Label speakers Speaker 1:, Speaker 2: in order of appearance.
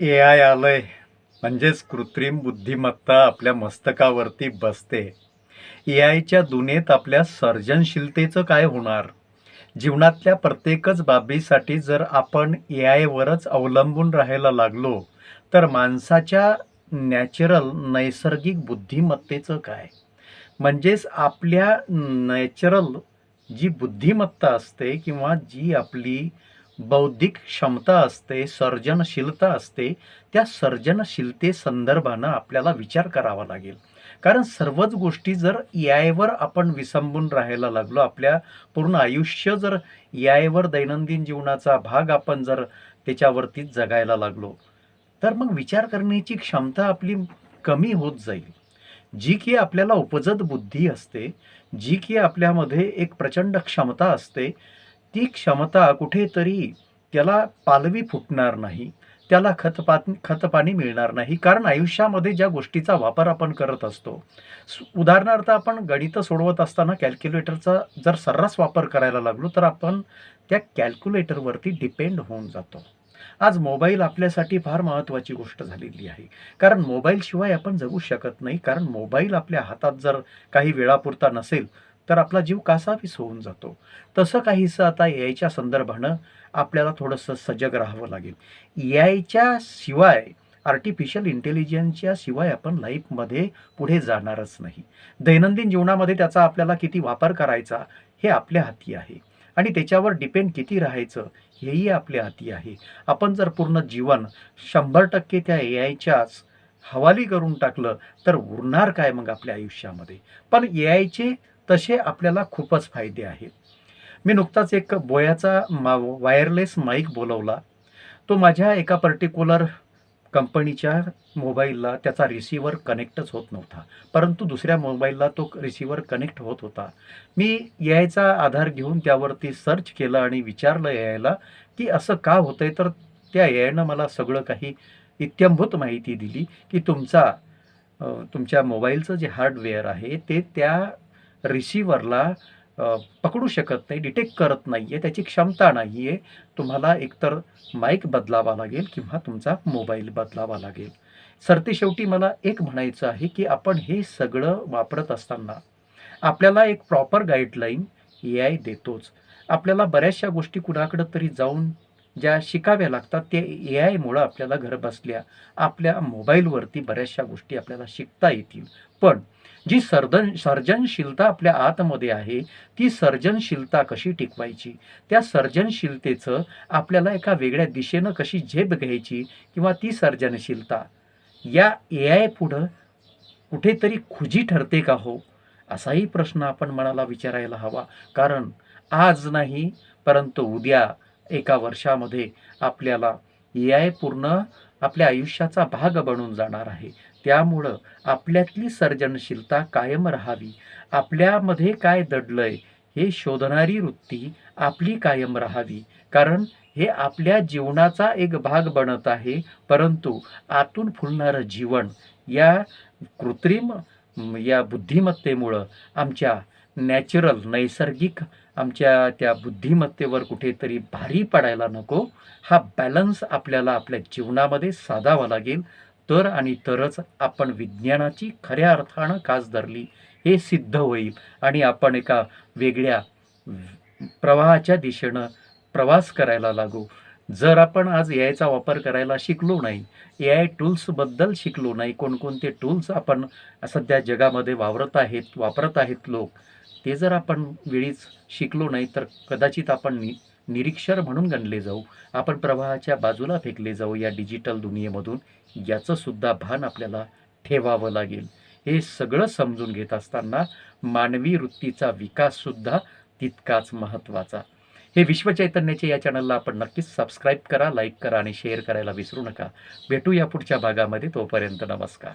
Speaker 1: ए I आलंय. म्हणजेच कृत्रिम बुद्धिमत्ता आपल्या मस्तकावरती बसते. ए आयच्या दुनियेत आपल्या सर्जनशीलतेचं काय होणार? जीवनातल्या प्रत्येकच बाबीसाठी जर आपण ए आयवरच अवलंबून राहायला लागलो तर माणसाच्या नॅचरल नैसर्गिक बुद्धिमत्तेचं काय? म्हणजेच आपल्या नॅचरल जी बुद्धिमत्ता असते किंवा जी आपली बौद्धिक क्षमता असते सर्जनशीलता असते त्या सर्जनशीलते संदर्भानं आपल्याला विचार करावा लागेल. कारण सर्वच गोष्टी जर ए आयवर आपण विसंबून राहायला लागलो आपल्या पूर्ण आयुष्य जर ए आयवर दैनंदिन जीवनाचा भाग आपण जर त्याच्यावरतीच जगायला लागलो तर मग विचार करण्याची क्षमता आपली कमी होत जाईल. जी की आपल्याला उपजत बुद्धी असते जी की आपल्यामध्ये एक प्रचंड क्षमता असते ती क्षमता कुठेतरी त्याला पालवी फुटणार नाही त्याला खतपा खतपाणी मिळणार नाही. कारण आयुष्यामध्ये ज्या गोष्टीचा वापर आपण करत असतो उदाहरणार्थ आपण गणितं सोडवत असताना कॅल्क्युलेटरचा जर सर्रास वापर करायला लागलो तर आपण त्या कॅल्क्युलेटरवरती डिपेंड होऊन जातो. आज मोबाईल आपल्यासाठी फार महत्त्वाची गोष्ट झालेली आहे. कारण मोबाईलशिवाय आपण जगू शकत नाही. कारण मोबाईल आपल्या हातात जर काही वेळापुरता नसेल तर आपला जीव कासावीस होऊन जातो. तसं काहीसं आता ए आयच्या संदर्भानं आपल्याला थोडंसं सजग राहावं लागेल. ए आयच्या शिवाय आर्टिफिशियल इंटेलिजन्सच्या शिवाय आपण लाईफमध्ये पुढे जाणारच नाही. दैनंदिन जीवनामध्ये त्याचा आपल्याला किती वापर करायचा हे आपल्या हाती आहे. आणि त्याच्यावर डिपेंड किती राहायचं हेही आपल्या हाती आहे. आपण जर पूर्ण जीवन शंभर टक्के त्या ए आयच्याच हवाली करून टाकलं तर उरणार काय मग आपल्या आयुष्यामध्ये? पण ए आयचे तसे आपल्याला खूपच फायदे आहेत. मी नुकताच एक बोयाचा मा वायरलेस माईक बोलवला. तो माझ्या एका पर्टिक्युलर कंपनीच्या मोबाईलला त्याचा रिसिवर कनेक्टच होत नव्हता. परंतु दुसऱ्या मोबाईलला तो रिसिवर कनेक्ट होत होता. मी यायचा आधार घेऊन त्यावरती सर्च केलं आणि विचारलं यायला की असं का होतंय? तर त्या यायनं मला सगळं काही इत्यंभूत माहिती दिली की तुमचा तुमच्या मोबाईलचं जे हार्डवेअर आहे ते त्या रिसिव्हरला पकडू शकत नाही डिटेक्ट करत नाही आहे त्याची क्षमता नाही आहे तुम्हाला एकतर माईक बदलावा लागेल किंवा तुमचा मोबाईल बदलावा लागेल. सरते शेवटी मला एक म्हणायचं आहे की आपण हे सगळं वापरत असताना आपल्याला एक प्रॉपर गाईडलाईन ए आय देतोच. आपल्याला बऱ्याचशा गोष्टी कुणाकडं तरी जाऊन ज्या शिकाव्या लागतात ते ए आयमुळं आपल्याला घर बसल्या आपल्या मोबाईलवरती बऱ्याचशा गोष्टी आपल्याला शिकता येतील. पण जी सर्जन सर्जनशीलता आपल्या आतमध्ये आहे ती सर्जनशीलता कशी टिकवायची? त्या सर्जनशीलतेचं आपल्याला एका वेगळ्या दिशेनं कशी झेप घ्यायची किंवा ती सर्जनशीलता? या ए आय पुढं कुठेतरी खुजी ठरते का हो? असाही प्रश्न आपण मनाला विचारायला हवा. कारण आज नाही परंतु उद्या एका वर्षामध्ये आपल्याला ए आय पूर्ण आपल्या आयुष्याचा भाग बनून जाणार आहे. त्यामुळं आपल्यातली सर्जनशीलता कायम राहावी. आपल्यामध्ये काय दडलंय हे शोधणारी वृत्ती आपली कायम राहावी. कारण हे आपल्या जीवनाचा एक भाग बनत आहे. परंतु आतून फुलणारं जीवन या कृत्रिम या बुद्धिमत्तेमुळं आमच्या नॅचरल नैसर्गिक आमच्या त्या बुद्धिमत्तेवर कुठेतरी भारी पडायला नको. हा बॅलन्स आपल्याला आपल्या जीवनामध्ये साधावा लागेल. तर आणि तरच आपण विज्ञानाची खऱ्या अर्थानं कास धरली हे सिद्ध होईल. आणि आपण एका वेगळ्या प्रवाहाच्या दिशेनं प्रवास करायला लागू. जर आपण आज ए आयचा वापर करायला शिकलो नाही ए आय टूल्सबद्दल शिकलो नाही कोणकोणते टूल्स आपण सध्या जगामध्ये वावरत आहेत वापरत आहेत लोक ते जर आपण वेळीच शिकलो नाही तर कदाचित आपण नि निरीक्षर म्हणून गणले जाऊ. आपण प्रवाहाच्या बाजूला फेकले जाऊ या डिजिटल दुनियेमधून. याचंसुद्धा भान आपल्याला ठेवावं लागेल. हे सगळं समजून घेत असताना मानवी वृत्तीचा विकाससुद्धा तितकाच महत्त्वाचा. हे विश्वचैतन्याचे या चॅनलला आपण नक्कीच सबस्क्राईब करा लाईक करा आणि शेअर करायला विसरू नका. भेटू या पुढच्या भागामध्ये तोपर्यंत नमस्कार.